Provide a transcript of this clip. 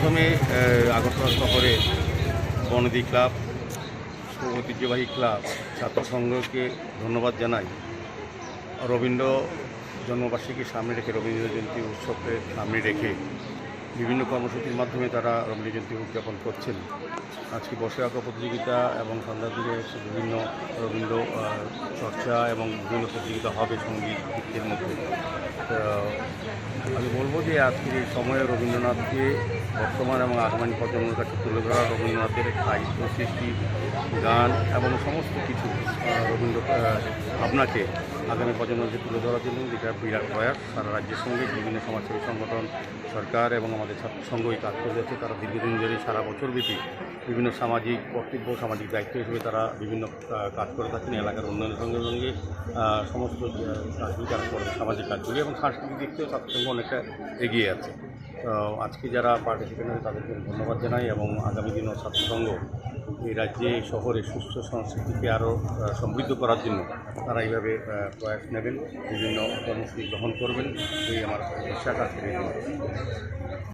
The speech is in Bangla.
প্রথমে আগরতলা শহরে বনদী ক্লাব, ঐতিহ্যবাহী ক্লাব ছাত্র সংঘকে ধন্যবাদ জানাই। রবীন্দ্র জন্মবার্ষিকী সামনে রেখে রবীন্দ্র জয়ন্তী উৎসবকে সামনে রেখে বিভিন্ন কর্মসূচির মাধ্যমে তারা রবীন্দ্র জয়ন্তী উদযাপন করছেন। আজকে বসে আঁকা প্রতিযোগিতা এবং সন্ধ্যার দিকে বিভিন্ন রবীন্দ্র চর্চা এবং বিভিন্ন প্রতিযোগিতা হবে সংগীত নৃত্যের মধ্যে। আমি বলব যে আজকের এই সময়ে রবীন্দ্রনাথকে বর্তমান এবং আগামী প্রজন্মের কাছে তুলে ধরা রবীন্দ্রনাথের সাহিত্য সৃষ্টি গান এবং সমস্ত কিছু রবীন্দ্র ভাবনাকে আগামী প্রজন্মকে তুলে ধরার জন্য যেটা বিরাট প্রয়াস। সারা রাজ্যের সঙ্গে বিভিন্ন সমাজসেবী সংগঠন, সরকার এবং আমাদের ছাত্র এই কাজ করে যাচ্ছে। তারা দীর্ঘদিন ধরে সারা বছর ব্যাপী বিভিন্ন সামাজিক কর্তব্য সামাজিক দায়িত্ব হিসেবে তারা বিভিন্ন কাজ করে থাকেন। এলাকার উন্নয়নের সঙ্গে সঙ্গে সমস্ত কাজগুলি তারা করে, সামাজিক কাজগুলি এবং সাংস্কৃতিক দিক থেকেও ছাত্রসংঘ অনেকটা এগিয়ে আছে। আজকে যারা পার্টিসিপেন্ট হয়েছে, তাদেরকে ধন্যবাদ জানাই এবং আগামী দিনও ছাত্রসংঘ এই রাজ্যে শহরে সুস্থ সংস্কৃতিকে আরও সমৃদ্ধ করার জন্য তারা এইভাবে প্রয়াস নেবেন। বিভিন্ন কর্মসূচি গ্রহণ করবেন। এই আমার বিশ্বাস আছে